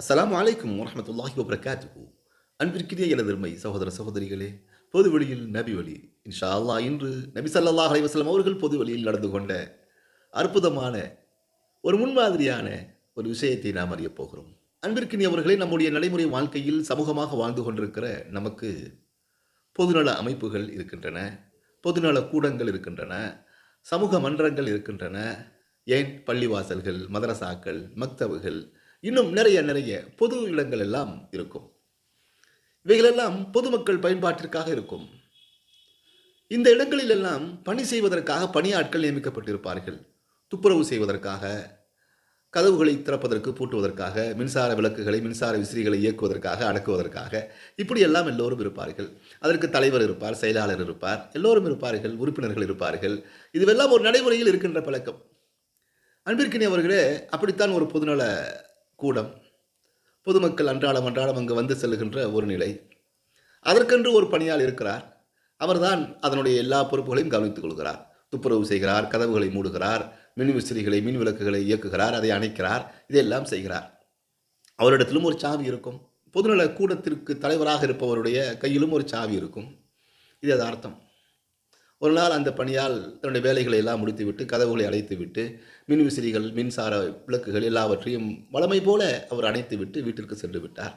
அஸ்ஸலாமு வரமத்துல்லாஹி வரஹ்மத்துல்லாஹி அன்பிற்கிறிய எனது அருமை சகோதர சகோதரிகளே பொது வழியில் நபி வழி இன்ஷா அல்லாஹ் இன்று நபி சல்லாஹ் அலைவாஸ்லாம் அவர்கள் பொது வழியில் நடந்து கொண்ட அற்புதமான ஒரு முன்மாதிரியான ஒரு விஷயத்தை நாம் அறியப் போகிறோம். அன்பிற்கினியவர்களே நம்முடைய நடைமுறை வாழ்க்கையில் சமூகமாக வாழ்ந்து கொண்டிருக்கிற நமக்கு பொதுநல அமைப்புகள் இருக்கின்றன பொதுநல கூடங்கள் இருக்கின்றன சமூக மன்றங்கள் இருக்கின்றன ஏன் பள்ளிவாசல்கள் மதரசாக்கள் மக்தவுகள் இன்னும் நிறைய நிறைய பொது இடங்கள் எல்லாம் இருக்கும். இவைகளெல்லாம் பொதுமக்கள் பயன்பாட்டிற்காக இருக்கும். இந்த இடங்களில் எல்லாம் பணி செய்வதற்காக பணியாட்கள் நியமிக்கப்பட்டிருப்பார்கள். துப்புரவு செய்வதற்காக கதவுகளை திறப்பதற்கு பூட்டுவதற்காக மின்சார விளக்குகளை மின்சார விசிறிகளை இயக்குவதற்காக அடக்குவதற்காக இப்படியெல்லாம் எல்லோரும் இருப்பார்கள். அதற்கு தலைவர் இருப்பார் செயலாளர் இருப்பார் எல்லோரும் இருப்பார்கள் உறுப்பினர்கள் இருப்பார்கள். இதுவெல்லாம் ஒரு நடைமுறையில் இருக்கின்ற பழக்கம். அன்பிற்கினி அவர்களே அப்படித்தான் ஒரு பொதுநல கூடம். பொதுமக்கள் அன்றாடம் அன்றாடம் அங்கு வந்து செல்லுகின்ற ஒரு நிலை. அதற்கென்று ஒரு பணியாள் இருக்கிறார். அவர்தான் அதனுடைய எல்லா பொறுப்புகளையும் கவனித்துக் கொள்கிறார். துப்புரவு செய்கிறார் கதவுகளை மூடுகிறார் மின் விசிறிகளை மின் விளக்குகளை இயக்குகிறார் அதை அணைக்கிறார் இதையெல்லாம் செய்கிறார். அவரிடத்திலும் ஒரு சாவி இருக்கும். பொதுநல கூடத்திற்கு தலைவராக இருப்பவருடைய கையிலும் ஒரு சாவி இருக்கும். இது அர்த்தம் ஒரு நாள் அந்த பணியால் தன்னுடைய வேலைகளை எல்லாம் முடித்துவிட்டு கதவுகளை அடைத்துவிட்டு மின் விசிறிகள் மின்சார விளக்குகள் எல்லாவற்றையும் வளமை போல அவர் அணைத்துவிட்டு வீட்டிற்கு சென்று விட்டார்.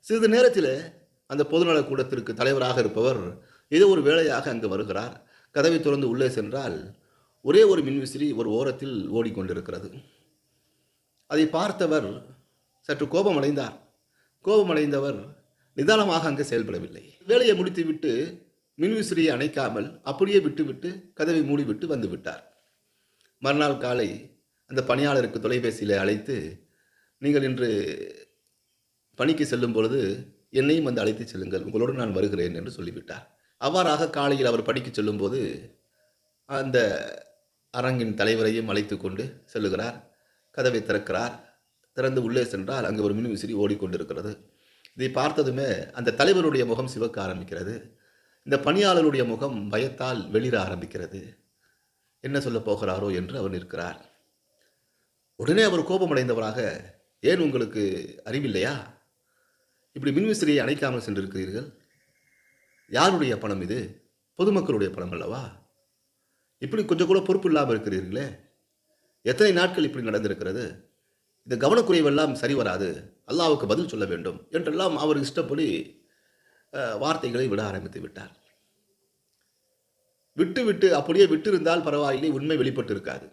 சிறிது நேரத்தில் அந்த பொதுநலக் கூடத்திற்கு தலைவராக இருப்பவர் ஏதோ ஒரு வேலையாக அங்கு வருகிறார். கதவை திறந்து உள்ளே சென்றால் ஒரே ஒரு மின்விசிறி ஒரு ஓரத்தில் ஓடிக்கொண்டிருக்கிறது. அதை பார்த்தவர் சற்று கோபமடைந்தார். கோபமடைந்தவர் நிதானமாக அங்கே செயல்படவில்லை. வேலையை முடித்துவிட்டு மின்விசிறியை அணைக்காமல் அப்படியே விட்டுவிட்டு கதவை மூடிவிட்டு வந்து விட்டார். மறுநாள் காலை அந்த பணியாளருக்கு தொலைபேசியில் அழைத்து நீங்கள் இன்று பணிக்கு செல்லும் பொழுது என்னையும் வந்து அழைத்து செல்லுங்கள் உங்களோடு நான் வருகிறேன் என்று சொல்லிவிட்டார். அவ்வாறாக காலையில் அவர் பணிக்கு செல்லும்போது அந்த அரங்கின் தலைவரையும் அழைத்து கொண்டு செல்லுகிறார். கதவை திறக்கிறார். திறந்து உள்ளே சென்றால் அங்கே ஒரு மின்விசிறி ஓடிக்கொண்டிருக்கிறது. இதை பார்த்ததுமே அந்த தலைவருடைய முகம் சிவக்க ஆரம்பிக்கிறது. இந்த பணியாளருடைய முகம் பயத்தால் வெளிர ஆரம்பிக்கிறது. என்ன சொல்ல போகிறாரோ என்று அவர் நிற்கிறார். உடனே அவர் கோபமடைந்தவராக ஏன் உங்களுக்கு அறிவில்லையா? இப்படி மின்விசிறியை அணைக்காமல் சென்றிருக்கிறீர்கள். யாருடைய பணம் இது? பொதுமக்களுடைய பணம் அல்லவா? இப்படி கொஞ்சம் கூட பொறுப்பு இல்லாமல் இருக்கிறீர்களே. எத்தனை நாட்கள் இப்படி நடந்திருக்கிறது? இந்த கவனக்குறைவெல்லாம் சரி வராது. அல்லாவுக்கு பதில் சொல்ல வேண்டும். என்றெல்லாம் அவர் இஷ்டப்படி வார்த்தைகளை விட ஆரம்பித்து விட்டார். விட்டு விட்டு அப்படியே விட்டிருந்தால் பரவாயில்லை உண்மை வெளிப்பட்டு இருக்காது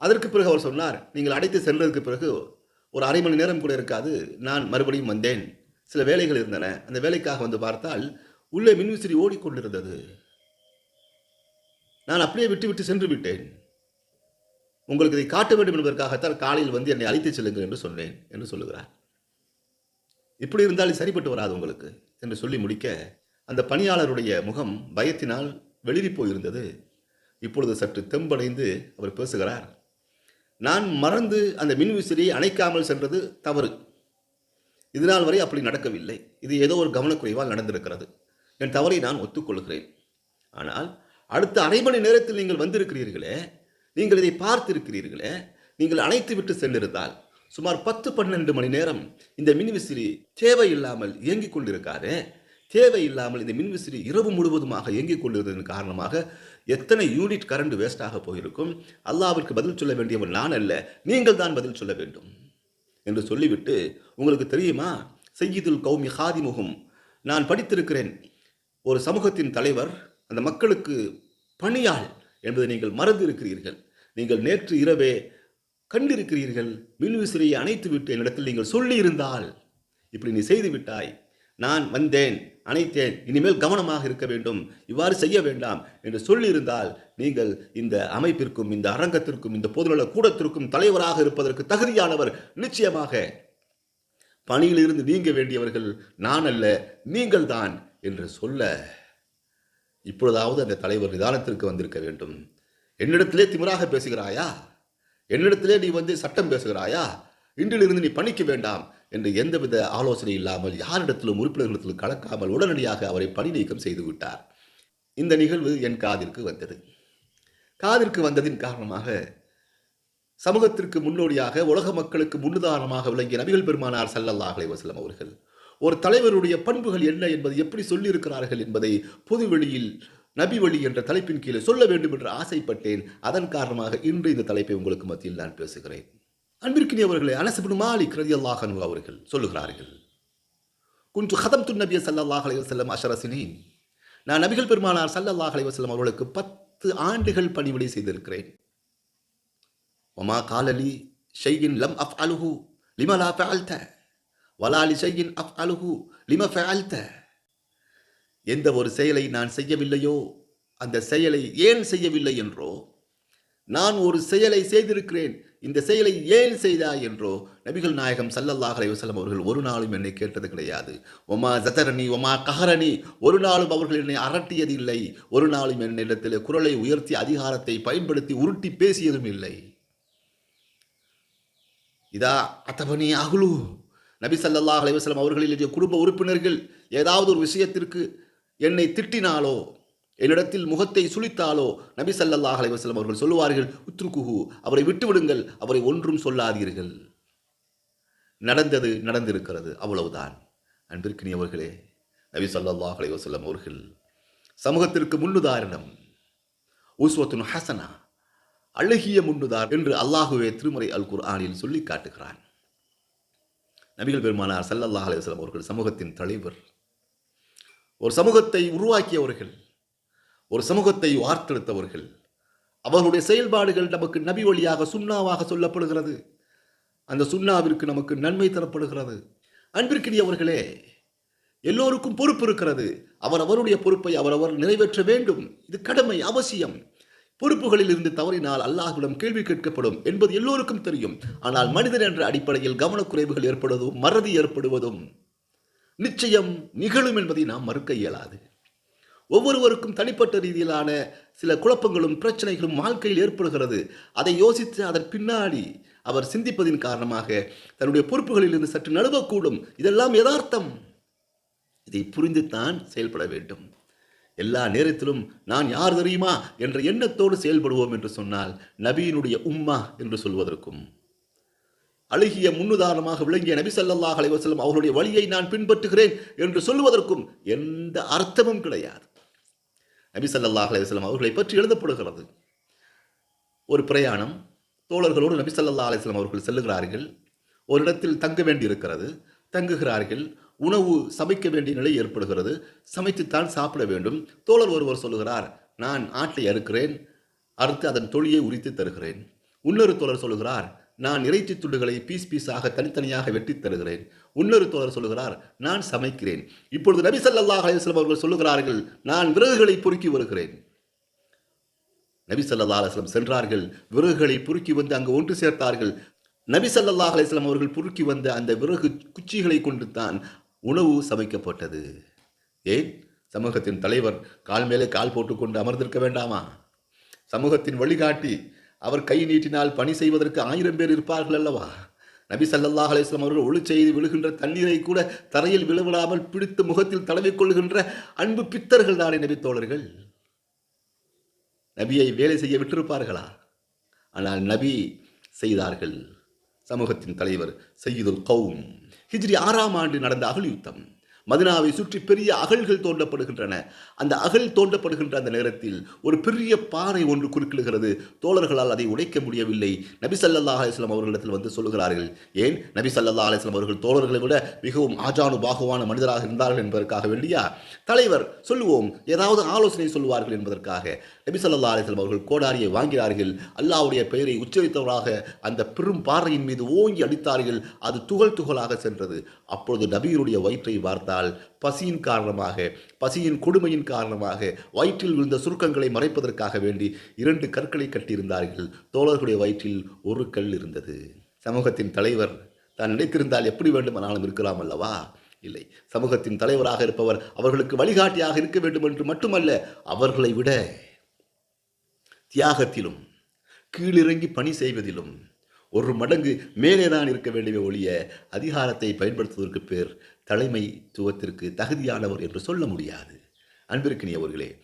அதற்கு பிறகு அவர் சொன்னார் நீங்கள் அடைத்து சென்றதுக்கு பிறகு ஒரு அரை மணி நேரம் கூட இருக்காது நான் மறுபடியும் வந்தேன். சில வேலைகள் இருந்தன. அந்த வேலைக்காக வந்து பார்த்தால் உள்ளே மின்விசிறி ஓடிக்கொண்டிருந்தது. நான் அப்படியே விட்டு விட்டு சென்று விட்டேன். உங்களுக்கு இதை காட்ட வேண்டும் என்பதற்காகத்தான் காலையில் வந்து என்னை அழைத்து செல்லுங்கள் என்று சொன்னேன் என்று சொல்லுகிறார். இப்படி இருந்தாலும் சரிப்பட்டு வராது உங்களுக்கு என்று சொல்லி முடிக்க அந்த பணியாளருடைய முகம் பயத்தினால் வெளிரி போயிருந்தது. இப்பொழுது சற்று தெம்படைந்து அவர் பேசுகிறார். நான் மறந்து அந்த மின்விசிறியை அணைக்காமல் சென்றது தவறு. இதனால் வரை அப்படி நடக்கவில்லை. இது ஏதோ ஒரு கவனக்குறைவால் நடந்திருக்கிறது. என் தவறை நான் ஒத்துக்கொள்கிறேன். ஆனால் அடுத்த அரை மணி நேரத்தில் நீங்கள் வந்திருக்கிறீர்களே நீங்கள் இதை பார்த்திருக்கிறீர்களே நீங்கள் அணைத்து விட்டு சென்றிருந்தால் சுமார் பத்து பன்னெண்டு மணி நேரம் இந்த மின்விசிறி தேவையில்லாமல் இயங்கிக் கொண்டிருக்காரு தேவையில்லாமல் இந்த மின்விசிறி இரவு முழுவதுமாக இயங்கிக் கொண்டிருந்ததன் காரணமாக எத்தனை யூனிட் கரண்ட் வேஸ்டாக போயிருக்கும்? அல்லாவிற்கு பதில் சொல்ல வேண்டியவன் நான் அல்ல. நீங்கள் தான் பதில் சொல்ல வேண்டும். என்று சொல்லிவிட்டு உங்களுக்கு தெரியுமா? செய்யிதுல் கௌமி ஹாதிமுகும் நான் படித்திருக்கிறேன். ஒரு சமூகத்தின் தலைவர் அந்த மக்களுக்கு பணியாள் என்பதை நீங்கள் மறந்து இருக்கிறீர்கள் நீங்கள் நேற்று இரவே கண்டிருக்கிறீர்கள். மின்விசிறியை அணைத்து விட்டு என்னிடத்தில் நீங்கள் சொல்லியிருந்தால் இப்படி நீ செய்து விட்டாய் நான் வந்தேன் அணைத்தேன். இனிமேல் கவனமாக இருக்க வேண்டும். இவ்வாறு செய்ய வேண்டாம் என்று சொல்லியிருந்தால் நீங்கள் இந்த அமைப்பிற்கும் இந்த அரங்கத்திற்கும் இந்த பொதுநல கூடத்திற்கும் தலைவராக இருப்பதற்கு தகுதியானவர் நிச்சயமாக. பணியிலிருந்து நீங்க வேண்டியவர்கள் நான் அல்ல நீங்கள்தான் என்று சொல்ல இப்பொழுதாவது அந்த தலைவர் நிதானத்திற்கு வந்திருக்க வேண்டும். என்னிடத்திலே திமிராக பேசுகிறாயா? என்னிடத்திலே நீ வந்து சட்டம் பேசுகிறாயா? இன்றிலிருந்து நீ பணிக்க வேண்டாம் என்று எந்தவித ஆலோசனை இல்லாமல் யாரிடத்திலும் உறுப்பினர்களிடத்திலும் கலக்காமல் உடனடியாக அவரை பணி நீக்கம் செய்து விட்டார். இந்த நிகழ்வு என் காதிற்கு வந்தது. காதிற்கு வந்ததின் காரணமாக சமூகத்திற்கு முன்னோடியாக உலக மக்களுக்கு முன்னுதாரணமாக விளங்கிய நபிகள் பெருமானார் ஸல்லல்லாஹு அலைஹி அவர்கள் ஒரு தலைவருடைய பண்புகள் என்ன என்பதை எப்படி சொல்லியிருக்கிறார்கள் என்பதை பொதுவெளியில் நபி வழி என்ற தலைப்பின் கீழே சொல்ல வேண்டும் என்று ஆசைப்பட்டேன். அதன் காரணமாக இன்று இந்த தலைப்பை உங்களுக்கு மத்தியில் நான் பேசுகிறேன். அன்பிற்கினியவர்களே அனசபின் மாலிக் ரதி அன்ஹு அவர்கள் சொல்லுகிறார்கள். குன்று துன் நபிய சல்லாஹ் அலைவசல்லம் வஸல்லம் அஷரசினேன் நான் நபிகள் பெருமானார் சல்லல்லாஹ் அலைவசல்லம் அவர்களுக்கு பத்து ஆண்டுகள் பணிவிடை செய்திருக்கிறேன். ஒமா காலலி ஷெய்யின் லம் அஃப் அலுஹு லிமலா ஃபேல்த வலாலி ஷெயின் அஃப் அலுஹு லிம ஃபேல்த எந்த ஒரு செயலை நான் செய்யவில்லையோ அந்த செயலை ஏன் செய்யவில்லை என்றோ நான் ஒரு செயலை செய்திருக்கிறேன் இந்த செயலை ஏன் செய்தாய் என்றோ நபிகள் நாயகம் சல்லல்லாஹ் அலைவசலம் அவர்கள் ஒரு நாளும் என்னை கேட்டது கிடையாது. ஒமா ஜதரணி ஒமா கஹரணி ஒரு நாளும் அவர்கள் என்னை அரட்டியது இல்லை. ஒரு நாளும் என்னிடத்தில் குரலை உயர்த்தி அதிகாரத்தை பயன்படுத்தி உருட்டி பேசியதும் இல்லை. இதா அத்தபனி அகுலு. நபி சல்லல்லாஹ் அலைவசலம் வஸல்லம் அவர்களில் குடும்ப உறுப்பினர்கள் ஏதாவது ஒரு விஷயத்திற்கு என்னை திட்டினாலோ என்னிடத்தில் முகத்தை சுழித்தாலோ நபி ஸல்லல்லாஹு அலைஹி அவர்கள் சொல்லுவார்கள் உத்ருகுஹு அவரை விட்டுவிடுங்கள் அவரை ஒன்றும் சொல்லாதீர்கள். நடந்தது நடந்திருக்கிறது அவ்வளவுதான். அன்பிற்கினியவர்களே நபி சல்லாஹ் அலைஹி அவர்கள் சமூகத்திற்கு முன்னுதாரணம் உஸ்வத்துன் ஹசனா அழகிய முன்னுதார் என்று அல்லாஹுவே திருமறை அல் குர்ஆனில் சொல்லி காட்டுகிறான். நபிகள் பெருமானார் சல்லல்லாஹ் அலைஹி அவர்கள் சமூகத்தின் தலைவர். ஒரு சமூகத்தை உருவாக்கியவர்கள் ஒரு சமூகத்தை வார்த்தெடுத்தவர்கள் அவர்களுடைய செயல்பாடுகள் நமக்கு நபி வழியாக சுண்ணாவாக சொல்லப்படுகிறது. அந்த சுண்ணாவிற்கு நமக்கு நன்மை தரப்படுகிறது. அன்பிற்கினியவர்களே எல்லோருக்கும் பொறுப்பு இருக்கிறது. அவர் அவருடைய பொறுப்பை அவரவர் நிறைவேற்ற வேண்டும். இது கடமை அவசியம். பொறுப்புகளில் இருந்து தவறினால் அல்லாஹ்விடம் கேள்வி கேட்கப்படும் என்பது எல்லோருக்கும் தெரியும். ஆனால் மனிதன் என்ற அடிப்படையில் கவனக்குறைவுகள் ஏற்படுவதும் மறதி ஏற்படுவதும் நிச்சயம் நிகழும் என்பதை நாம் மறுக்க இயலாது. ஒவ்வொருவருக்கும் தனிப்பட்ட ரீதியிலான சில குழப்பங்களும் பிரச்சனைகளும் வாழ்க்கையில் ஏற்படுகிறது. அதை யோசித்து அதன் பின்னாடி அவர் சிந்திப்பதின் காரணமாக தன்னுடைய பொறுப்புகளில் இருந்து சற்று நழுவக்கூடும். இதெல்லாம் யதார்த்தம். இதை புரிந்துத்தான் செயல்பட வேண்டும். எல்லா நேரத்திலும் நான் யார் தெரியுமா என்ற எண்ணத்தோடு செயல்படுவோம் என்று சொன்னால் நபியினுடைய உம்மா என்று சொல்வதற்கும். அழுகிய முன்னுதாரணமாக விளங்கிய நபிசல்லாஹ் ஸல்லல்லாஹு அவர்களுடைய வழியை நான் பின்பற்றுகிறேன் என்று சொல்வதற்கும் எந்த அர்த்தமும் கிடையாது. நபிசல்லாஹ் ஸல்லல்லாஹு அவர்களை பற்றி எழுதப்படுகிறது. ஒரு பிரயாணம் தோழர்களோடு நபிசல்லா ஸல்லல்லாஹு அவர்கள் செல்லுகிறார்கள். ஒரு இடத்தில் தங்க வேண்டியிருக்கிறது. தங்குகிறார்கள். உணவு சமைக்க வேண்டிய நிலை ஏற்படுகிறது. சமைத்துத்தான் சாப்பிட வேண்டும். தோழர் ஒருவர் சொல்லுகிறார் நான் ஆட்டை அறுக்கிறேன். அறுத்து அதன் தொழியை உரித்து தருகிறேன். இன்னொரு தோழர் சொல்லுகிறார் நான் இறைச்சி துண்டுகளை பீஸ் பீஸாக தனித்தனியாக வெட்டி தருகிறேன். இன்னொரு தோழர் சொல்லுகிறார் நான் சமைக்கிறேன். இப்பொழுது நபி சல்லாஹ் அலிஸ்லாம் அவர்கள் சொல்லுகிறார்கள் நான் விறகுகளை பொறுக்கி வருகிறேன். நபி சல்லா அலைஹி சென்றார்கள் விறகுகளை பொறுக்கி வந்து அங்கு ஒன்று சேர்த்தார்கள். நபி சல்லாஹ் அலிஸ்லாம் அவர்கள் பொறுக்கி வந்த அந்த விறகு குச்சிகளை கொண்டு தான் உணவு சமைக்கப்பட்டது. ஏன்? சமூகத்தின் தலைவர் கால் மேலே கால் போட்டுக்கொண்டு அமர்ந்திருக்க வேண்டாமா? சமூகத்தின் வழிகாட்டி அவர் கை நீட்டினால் பணி செய்வதற்கு ஆயிரம் பேர் இருப்பார்கள் அல்லவா? நபி சல்லல்லா அலிஸ்லாம் அவர்கள் ஒளி செய்து விழுகின்ற தண்ணீரை கூட தரையில் விழுவிடாமல் பிடித்து முகத்தில் தடவிக்கொள்கின்ற அன்பு பித்தர்கள் தானே நபி தோழர்கள்? நபியை வேலை செய்ய விட்டிருப்பார்களா? ஆனால் நபி செய்தார்கள். சமூகத்தின் தலைவர் சையீதுல் கௌம். ஹிஜ்ரி ஆறாம் ஆண்டு நடந்த அகல் யுத்தம். மதினாவை சுற்றி பெரிய அகழ்கள் தோண்டப்படுகின்றன. அந்த அகல் தோண்டப்படுகின்ற அந்த நேரத்தில் ஒரு பெரிய பாறை ஒன்று குறுக்கிடுகிறது. தோழர்களால் அதை உடைக்க முடியவில்லை. நபி சல்லா அலிஸ்லாம் அவர்களிடத்தில் வந்து சொல்லுகிறார்கள் ஏன் நபி சல்லா அலிஸ்லாம் அவர்கள் தோழர்களை விட மிகவும் ஆஜானு பாகுவான மனிதராக இருந்தார்கள் என்பதற்காக வேண்டியா? தலைவர் சொல்லுவோம் ஏதாவது ஆலோசனை சொல்லுவார்கள் என்பதற்காக. நபி சல்லா அலிஸ்லாம் அவர்கள் கோடாரியை வாங்கினார்கள். அல்லாவுடைய பெயரை உச்சரித்தவராக அந்த பெரும் பாறையின் மீது ஓங்கி அடித்தார்கள். அது துகள் துகளாக சென்றது. அப்பொழுது நபியினுடைய வயிற்றை வார்த்தால் பசியின் காரணமாக பசியின் கொடுமையின் காரணமாக வயிற்றில் விழுந்த சுருக்கங்களை மறைப்பதற்காக வேண்டி இரண்டு கற்களை கட்டியிருந்தார்கள். தோழர்களுடைய வயிற்றில் ஒரு கல் இருந்தது. சமூகத்தின் தலைவர் தான் நினைத்திருந்தால் எப்படி வேண்டுமானாலும் இருக்கலாம் அல்லவா? இல்லை. சமூகத்தின் தலைவராக இருப்பவர் அவர்களுக்கு வழிகாட்டியாக இருக்க வேண்டும் என்று மட்டுமல்ல அவர்களை விட தியாகத்திலும் கீழிறங்கி பணி செய்வதிலும் ஒரு மடங்கு மேலே தான் இருக்க வேண்டிய ஒழிய அதிகாரத்தை பயன்படுத்துவதற்கு பேர் தலைமைத்துவத்திற்கு தகுதியானவர் என்று சொல்ல முடியாது. அன்பிற்கினியவர்களே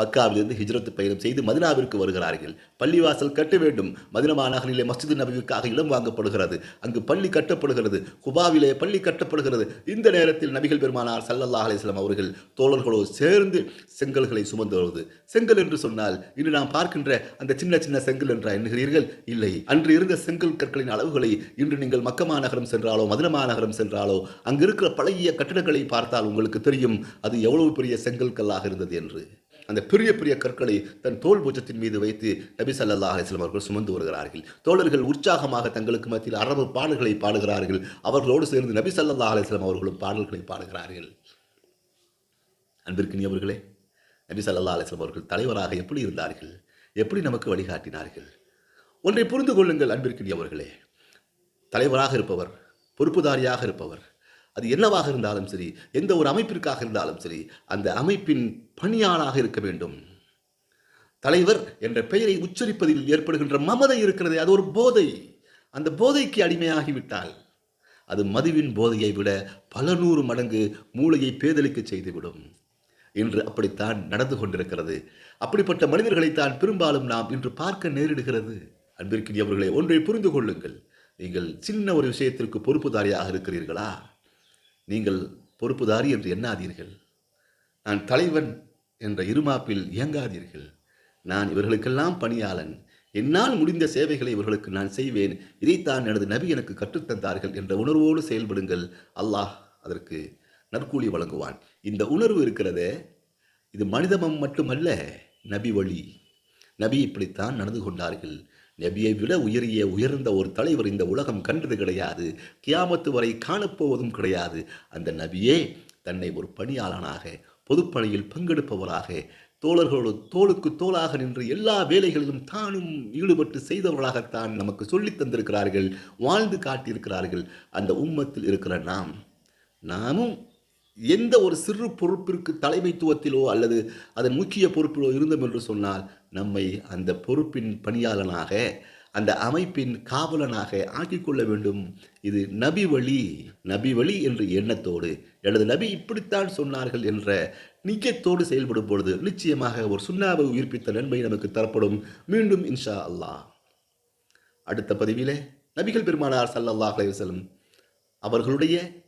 மக்காவிலிருந்து ஹிஜ்ரத் பயணம் செய்து மதினாவிற்கு வருகிறார்கள். பள்ளிவாசல் கட்ட வேண்டும். மதின மாநகரிலே மஸ்ஜித் நபிக்காக இடம் வாங்கப்படுகிறது. அங்கு பள்ளி கட்டப்படுகிறது. குபாவிலே பள்ளி கட்டப்படுகிறது. இந்த நேரத்தில் நபிகள் பெருமானார் சல்லல்லா அலிஸ்லாம் அவர்கள் தோழர்களோடு சேர்ந்து செங்கல்களை சுமந்து வருவது செங்கல் என்று சொன்னால் இன்று நாம் பார்க்கின்ற அந்த சின்ன சின்ன செங்கல் என்றா எண்ணுகிறீர்கள்? இல்லை. அன்று இருந்த செங்கல் கற்களின் அளவுகளை இன்று நீங்கள் மக்க மாநகரம் சென்றாலோ மதுர மாநகரம் சென்றாலோ அங்கு இருக்கிற பழைய கட்டிடங்களை பார்த்தால் உங்களுக்கு தெரியும் அது எவ்வளவு பெரிய செங்கல் கல்லாக இருந்தது என்று. அந்த பெரிய பெரிய கற்களை தன் தோல் பூஜத்தின் மீது வைத்து நபி சல்லா அலிஸ்லாம் அவர்கள் சுமந்து வருகிறார்கள். தோழர்கள் உற்சாகமாக தங்களுக்கு மத்தியில் அரபு பாடல்களை பாடுகிறார்கள். அவர்களோடு சேர்ந்து நபி சல்லா அலிஸ்லாம் அவர்களும் பாடல்களை பாடுகிறார்கள். அன்பிற்கினியவர்களே நபி சல்லா அலிஸ்லாம் அவர்கள் தலைவராக எப்படி இருந்தார்கள்? எப்படி நமக்கு வழிகாட்டினார்கள்? ஒன்றை புரிந்து கொள்ளுங்கள் அன்பிற்கினியவர்களே தலைவராக இருப்பவர் பொறுப்புதாரியாக இருப்பவர் அது என்னவாக இருந்தாலும் சரி எந்த ஒரு அமைப்பிற்காக இருந்தாலும் சரி அந்த அமைப்பின் பணியாளாக இருக்க வேண்டும். தலைவர் என்ற பெயரை உச்சரிப்பதில் ஏற்படுகின்ற மமதை இருக்கிறது அது ஒரு போதை. அந்த போதைக்கு அடிமையாகிவிட்டால் அது மதுவின் போதையை விட பல நூறு மடங்கு மூளையை பேதலிக்க செய்துவிடும். இன்று அப்படித்தான் நடந்து கொண்டிருக்கிறது. அப்படிப்பட்ட மனிதர்களைத்தான் பெரும்பாலும் நாம் இன்று பார்க்க நேரிடுகிறது. அன்பிற்கினியவர்களே ஒன்றை புரிந்து கொள்ளுங்கள். நீங்கள் சின்ன ஒரு விஷயத்திற்கு பொறுப்புதாரியாக இருக்கிறீர்களா? நீங்கள் பொறுப்புதாரி என்று எண்ணாதீர்கள். நான் தலைவன் என்ற இருமாப்பில் இயங்காதீர்கள். நான் இவர்களுக்கெல்லாம் பணியாளன். என்னால் முடிந்த சேவைகளை இவர்களுக்கு நான் செய்வேன். இதைத்தான் எனது நபி எனக்கு கற்றுத்தந்தார்கள் என்ற உணர்வோடு செயல்படுங்கள். அல்லாஹ் அதற்கு நற்கூலி வழங்குவான். இந்த உணர்வு இருக்கிறதே இது மனிதமம் மட்டுமல்ல நபி வழி. நபி இப்படித்தான் நடந்து கொண்டார்கள். நபியை விட உயரிய உயர்ந்த ஒரு தலைவர் இந்த உலகம் கண்டது கிடையாது. கியாமத்து வரை காணப்போவதும் கிடையாது. அந்த நபியே தன்னை ஒரு பணியாளனாக பொதுப்பணியில் பங்கெடுப்பவராக தோழர்களோடு தோளுக்கு தோளாக நின்று எல்லா வேலைகளிலும் தானும் ஈடுபட்டு செய்தவர்களாகத்தான் நமக்கு சொல்லித் தந்திருக்கிறார்கள் வாழ்ந்து காட்டியிருக்கிறார்கள். அந்த உம்மத்தில் இருக்கிற நாம் நாமும் எந்த ஒரு சிறு பொறுப்பிற்கு தலைமைத்துவத்திலோ அல்லது அதன் முக்கிய பொறுப்பிலோ இருந்தோம் என்று சொன்னால் நம்மை அந்த பொறுப்பின் பணியாளனாக அந்த அமைப்பின் காவலனாக ஆக்கிக்கொள்ள வேண்டும். இது நபி வழி நபி வழி என்ற எண்ணத்தோடு எனது நபி இப்படித்தான் சொன்னார்கள் என்ற நிச்சயத்தோடு செயல்படும் பொழுது நிச்சயமாக ஒரு சுண்ணாவை உயிர்ப்பித்த நன்மை நமக்கு தரப்படும். மீண்டும் இன்ஷா அல்லாஹ். அடுத்த பதிவிலே நபிகள் பெருமானார் சல்லல்லாஹ் அலைவசலம் வஸல்லம் அவர்களுடைய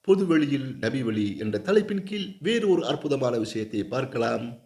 பொதுவெளியில் நபி வழி என்ற தலைப்பின் கீழ் வேறு ஒரு அற்புதமான விஷயத்தை பார்க்கலாம்.